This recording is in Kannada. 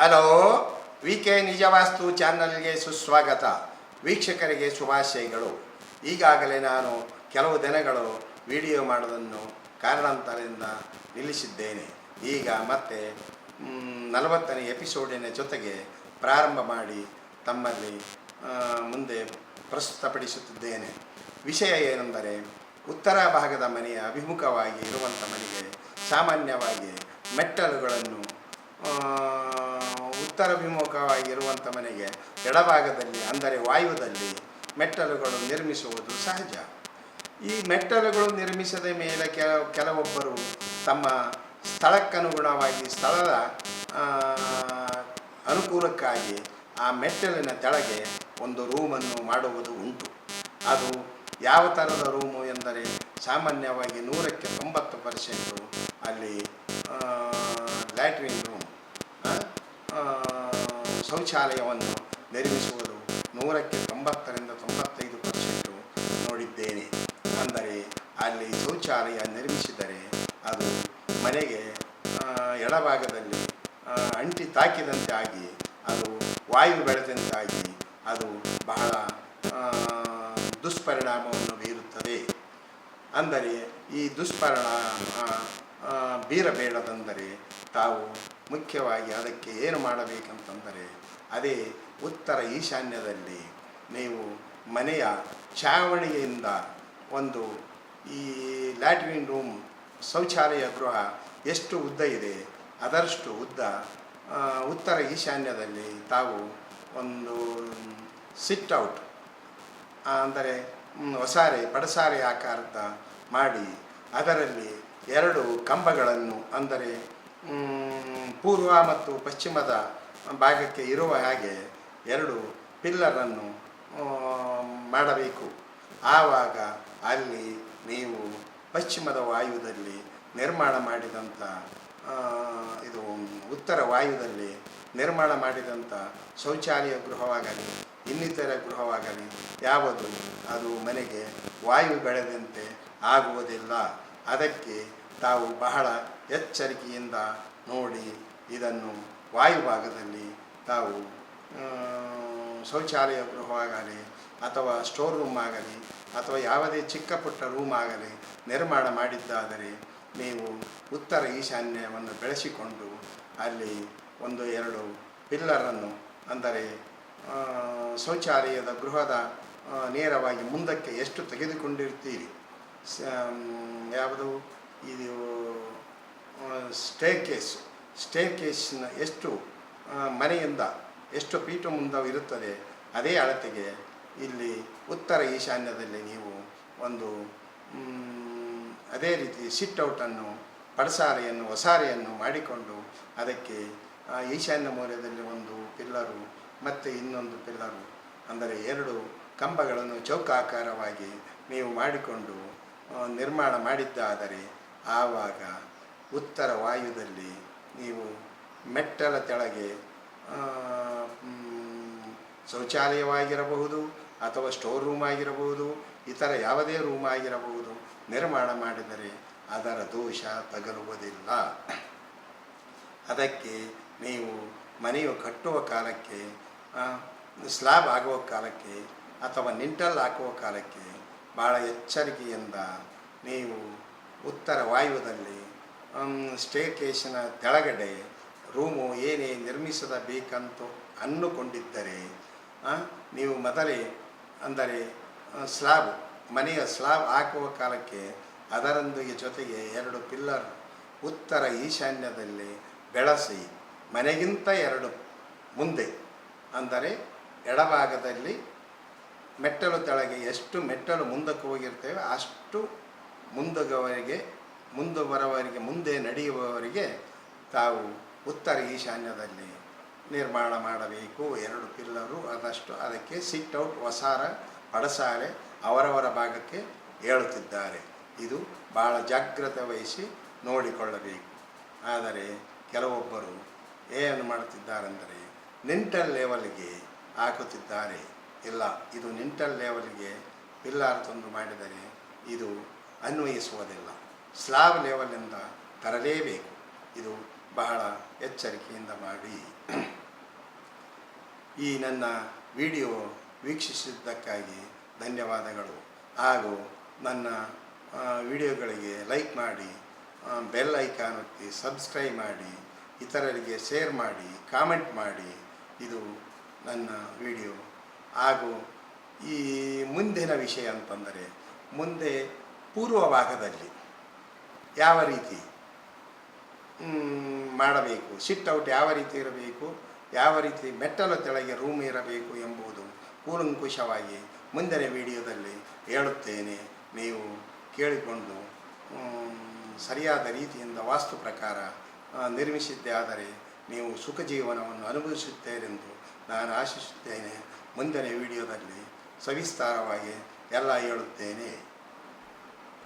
ಹಲೋ ವಿ ಕೆ ನಿಜವಾಸ್ತು ಚಾನಲ್ಗೆ ಸುಸ್ವಾಗತ. ವೀಕ್ಷಕರಿಗೆ ಶುಭಾಶಯಗಳು. ಈಗಾಗಲೇ ನಾನು ಕೆಲವು ದಿನಗಳು ವಿಡಿಯೋ ಮಾಡೋದನ್ನು ಕಾರಣಾಂತರದಿಂದ ನಿಲ್ಲಿಸಿದ್ದೇನೆ. ಈಗ ಮತ್ತೆ ನಲವತ್ತನೇ ಎಪಿಸೋಡಿನ ಜೊತೆಗೆ ಪ್ರಾರಂಭ ಮಾಡಿ ತಮ್ಮಲ್ಲಿ ಮುಂದೆ ಪ್ರಸ್ತುತಪಡಿಸುತ್ತಿದ್ದೇನೆ. ವಿಷಯ ಏನೆಂದರೆ, ಉತ್ತರ ಭಾಗದ ಮನೆಯ ಅಭಿಮುಖವಾಗಿ ಇರುವಂಥ ಮನೆಗೆ ಸಾಮಾನ್ಯವಾಗಿ ಮೆಟ್ಟಲುಗಳನ್ನು ಉತ್ತರಾಭಿಮುಖವಾಗಿರುವಂಥ ಮನೆಗೆ ಎಡಭಾಗದಲ್ಲಿ, ಅಂದರೆ ವಾಯುದಲ್ಲಿ ಮೆಟ್ಟಲುಗಳು ನಿರ್ಮಿಸುವುದು ಸಹಜ. ಈ ಮೆಟ್ಟಲುಗಳು ನಿರ್ಮಿಸಿದ ಮೇಲೆ ಕೆಲ, ಕೆಲವೊಬ್ಬರು ತಮ್ಮ ಸ್ಥಳಕ್ಕನುಗುಣವಾಗಿ, ಸ್ಥಳದ ಅನುಕೂಲಕ್ಕಾಗಿ ಆ ಮೆಟ್ಟಲಿನ ಕೆಳಗೆ ಒಂದು ರೂಮನ್ನು ಮಾಡುವುದು ಉಂಟು. ಅದು ಯಾವ ಥರದ ರೂಮು ಎಂದರೆ ಸಾಮಾನ್ಯವಾಗಿ ನೂರಕ್ಕೆ ತೊಂಬತ್ತು ಪರ್ಸೆಂಟು ಅಲ್ಲಿ ಲ್ಯಾಟ್ರಿನ್ ರೂಮ್ ಶೌಚಾಲಯವನ್ನು ನಿರ್ಮಿಸುವುದು ನೂರಕ್ಕೆ ತೊಂಬತ್ತರಿಂದ ತೊಂಬತ್ತೈದು ಪರ್ಸೆಂಟು ನೋಡಿದ್ದೇನೆ. ಅಂದರೆ ಅಲ್ಲಿ ಶೌಚಾಲಯ ನಿರ್ಮಿಸಿದರೆ ಅದು ಮನೆಗೆ ಎಡಭಾಗದಲ್ಲಿ ಅಂಟಿ ತಾಕಿದಂತೆ ಆಗಿ ಅದು ವಾಯು ಬೆಳೆದಂತಾಗಿ ಅದು ಬಹಳ ದುಷ್ಪರಿಣಾಮವನ್ನು ಬೀರುತ್ತದೆ. ಅಂದರೆ ಈ ದುಷ್ಪರಿಣಾಮ ಬೀರಬೇಡದೆಂದರೆ ತಾವು ಮುಖ್ಯವಾಗಿ ಅದಕ್ಕೆ ಏನು ಮಾಡಬೇಕಂತಂದರೆ ಅದೇ ಉತ್ತರ ಈಶಾನ್ಯದಲ್ಲಿ ನೀವು ಮನೆಯ ಚಾವಣಿಯಿಂದ ಒಂದು ಈ ಲ್ಯಾಟ್ರಿನ್ ರೂಮ್ ಶೌಚಾಲಯ ಗೃಹ ಎಷ್ಟು ಉದ್ದ ಇದೆ, ಅದರಷ್ಟು ಉದ್ದ ಉತ್ತರ ಈಶಾನ್ಯದಲ್ಲಿ ತಾವು ಒಂದು ಸಿಟ್ ಔಟ್ ಅಂದರೆ ಹೊಸಾರೆ ಪಡಸಾರೆ ಆಕಾರದ ಮಾಡಿ ಅದರಲ್ಲಿ ಎರಡು ಕಂಬಗಳನ್ನು ಅಂದರೆ ಪೂರ್ವ ಮತ್ತು ಪಶ್ಚಿಮದ ಭಾಗಕ್ಕೆ ಇರುವ ಹಾಗೆ ಎರಡು ಪಿಲ್ಲರನ್ನು ಮಾಡಬೇಕು. ಆವಾಗ ಅಲ್ಲಿ ನೀವು ಪಶ್ಚಿಮದ ವಾಯುದಲ್ಲಿ ನಿರ್ಮಾಣ ಮಾಡಿದಂಥ ಇದು ಉತ್ತರ ವಾಯುದಲ್ಲಿ ನಿರ್ಮಾಣ ಮಾಡಿದಂಥ ಶೌಚಾಲಯ ಗೃಹವಾಗಲಿ, ಇನ್ನಿತರ ಗೃಹವಾಗಲಿ, ಯಾವುದು ಅದು ಮನೆಗೆ ವಾಯು ಬೆಳೆದಂತೆ ಆಗುವುದಿಲ್ಲ. ಅದಕ್ಕೆ ತಾವು ಬಹಳ ಎಚ್ಚರಿಕೆಯಿಂದ ನೋಡಿ ಇದನ್ನು ವಾಯುಭಾಗದಲ್ಲಿ ತಾವು ಶೌಚಾಲಯ ಗೃಹವಾಗಲಿ ಅಥವಾ ಸ್ಟೋರ್ ರೂಮ್ ಆಗಲಿ ಅಥವಾ ಯಾವುದೇ ಚಿಕ್ಕ ಪುಟ್ಟ ರೂಮ್ ಆಗಲಿ ನಿರ್ಮಾಣ ಮಾಡಿದ್ದಾದರೆ ನೀವು ಉತ್ತರ ಈಶಾನ್ಯವನ್ನು ಬೆಳೆಸಿಕೊಂಡು ಅಲ್ಲಿ ಒಂದು ಎರಡು ಪಿಲ್ಲರನ್ನು ಅಂದರೆ ಶೌಚಾಲಯದ ಗೃಹದ ನೇರವಾಗಿ ಮುಂದಕ್ಕೆ ಎಷ್ಟು ತೆಗೆದುಕೊಂಡಿರ್ತೀರಿ? ಯಾವುದು? ಇದು ಸ್ಟೇ ಕೇಸ್ ಸ್ಟೇ ಕೇಸ್ನ ಎಷ್ಟು ಮನೆಯಿಂದ ಎಷ್ಟು ಪೀಠ ಮುಂದೆ ಇರುತ್ತದೆ ಅದೇ ಅಳತೆಗೆ ಇಲ್ಲಿ ಉತ್ತರ ಈಶಾನ್ಯದಲ್ಲಿ ನೀವು ಒಂದು ಅದೇ ರೀತಿ ಸಿಟ್ ಔಟನ್ನು ಪಡಸಾರೆಯನ್ನು ಹೊಸಾರೆಯನ್ನು ಮಾಡಿಕೊಂಡು ಅದಕ್ಕೆ ಈಶಾನ್ಯ ಮೌಲ್ಯದಲ್ಲಿ ಒಂದು ಪಿಲ್ಲರು ಮತ್ತು ಇನ್ನೊಂದು ಪಿಲ್ಲರು, ಅಂದರೆ ಎರಡು ಕಂಬಗಳನ್ನು ಚೌಕಾಕಾರವಾಗಿ ನೀವು ಮಾಡಿಕೊಂಡು ನಿರ್ಮಾಣ ಮಾಡಿದ್ದಾದರೆ ಆವಾಗ ಉತ್ತರ ವಾಯುದಲ್ಲಿ ನೀವು ಮೆಟ್ಟಲ ತೆಳಗೆ ಶೌಚಾಲಯವಾಗಿರಬಹುದು ಅಥವಾ ಸ್ಟೋರ್ ರೂಮ್ ಆಗಿರಬಹುದು, ಇತರ ಯಾವುದೇ ರೂಮ್ ಆಗಿರಬಹುದು, ನಿರ್ಮಾಣ ಮಾಡಿದರೆ ಅದರ ದೋಷ ತಗಲುವುದಿಲ್ಲ. ಅದಕ್ಕೆ ನೀವು ಮನೆಯು ಕಟ್ಟುವ ಕಾಲಕ್ಕೆ ಸ್ಲ್ಯಾಬ್ ಆಗುವ ಕಾಲಕ್ಕೆ ಅಥವಾ ನಿಂಟಲ್ ಹಾಕುವ ಕಾಲಕ್ಕೆ ಭಾಳ ಎಚ್ಚರಿಕೆಯಿಂದ ನೀವು ಉತ್ತರ ವಾಯುದಲ್ಲಿ ಸ್ಟೇಕೇಶನ ಕೆಳಗಡೆ ರೂಮು ಏನೇ ನಿರ್ಮಿಸದ ಬೇಕಂತ ಅನ್ನುಕೊಂಡಿದ್ದರೆ ನೀವು ಮೊದಲೇ ಅಂದರೆ ಸ್ಲಾಬ್, ಮನೆಯ ಸ್ಲಾಬ್ ಹಾಕುವ ಕಾಲಕ್ಕೆ ಅದರೊಂದಿಗೆ ಜೊತೆಗೆ ಎರಡು ಪಿಲ್ಲರ್, ಉತ್ತರ ಈಶಾನ್ಯದಲ್ಲಿ ಬೆಳೆಸಿ, ಮನೆಗಿಂತ ಎರಡು ಮುಂದೆ, ಅಂದರೆ ಎಡಭಾಗದಲ್ಲಿ ಮೆಟ್ಟಲು ತೆಳಗೆ ಎಷ್ಟು ಮೆಟ್ಟಲು ಮುಂದಕ್ಕೆ ಹೋಗಿರ್ತೇವೆ ಅಷ್ಟು ಮುಂದಗವರೆಗೆ ಮುಂದೆ ಬರುವವರಿಗೆ ಮುಂದೆ ನಡೆಯುವವರಿಗೆ ತಾವು ಉತ್ತರ ಈಶಾನ್ಯದಲ್ಲಿ ನಿರ್ಮಾಣ ಮಾಡಬೇಕು. ಎರಡು ಪಿಲ್ಲರು, ಆದಷ್ಟು ಅದಕ್ಕೆ ಸಿಟ್ ಔಟ್ ವಸಾರ, ಪಡಸಾರೆ ಅವರವರ ಭಾಗಕ್ಕೆ ಹೇಳುತ್ತಿದ್ದಾರೆ ಇದು ಭಾಳ ಜಾಗ್ರತೆ ವಹಿಸಿ ನೋಡಿಕೊಳ್ಳಬೇಕು. ಆದರೆ ಕೆಲವೊಬ್ಬರು ಏನು ಮಾಡುತ್ತಿದ್ದಾರೆಂದರೆ ನಿಂಟಲ್ ಲೆವೆಲ್ಗೆ ಹಾಕುತ್ತಿದ್ದಾರೆ. ಇಲ್ಲ, ಇದು ನಿಂಟಲ್ ಲೆವೆಲ್ಗೆ ಪಿಲ್ಲರ್ ತಂದು ಮಾಡಿದರೆ ಇದು ಅನ್ವಯಿಸುವುದಿಲ್ಲ. ಸ್ಲಾಬ್ ಲೆವೆಲಿಂದ ತರಲೇಬೇಕು. ಇದು ಬಹಳ ಎಚ್ಚರಿಕೆಯಿಂದ ಮಾಡಿ. ಈ ನನ್ನ ವಿಡಿಯೋ ವೀಕ್ಷಿಸಿದ್ದಕ್ಕಾಗಿ ಧನ್ಯವಾದಗಳು. ಹಾಗೂ ನನ್ನ ವಿಡಿಯೋಗಳಿಗೆ ಲೈಕ್ ಮಾಡಿ ಬೆಲ್ ಐಕಾನ್ ಒತ್ತಿ ಸಬ್ಸ್ಕ್ರೈಬ್ ಮಾಡಿ, ಇತರರಿಗೆ ಶೇರ್ ಮಾಡಿ, ಕಾಮೆಂಟ್ ಮಾಡಿ. ಇದು ನನ್ನ ವಿಡಿಯೋ. ಹಾಗೂ ಈ ಮುಂದಿನ ವಿಷಯ ಅಂತಂದರೆ, ಮುಂದೆ ಪೂರ್ವ ಭಾಗದಲ್ಲಿ ಯಾವ ರೀತಿ? ಮಾಡಬೇಕು. ಸಿಟ್ ಔಟ್ ಯಾವ ರೀತಿ ಇರಬೇಕು? ಯಾವ ರೀತಿ ಮೆಟ್ಟಲು ತೆಳಗೆ ರೂಮ್ ಇರಬೇಕು ಎಂಬುದು ಕೂಲಂಕುಷವಾಗಿ ಮುಂದಿನ ವಿಡಿಯೋದಲ್ಲಿ ಹೇಳುತ್ತೇನೆ. ನೀವು ಕೇಳಿಕೊಂಡು ಸರಿಯಾದ ರೀತಿಯಿಂದ ವಾಸ್ತು ಪ್ರಕಾರ ನಿರ್ಮಿಸಿದ್ದೇ ನೀವು ಸುಖ ಜೀವನವನ್ನು ಅನುಭವಿಸುತ್ತೇರೆಂದು ನಾನು ಆಶಿಸುತ್ತೇನೆ. ಮುಂದಿನ ವಿಡಿಯೋದಲ್ಲಿ ಸವಿಸ್ತಾರವಾಗಿ ಎಲ್ಲ ಹೇಳುತ್ತೇನೆ.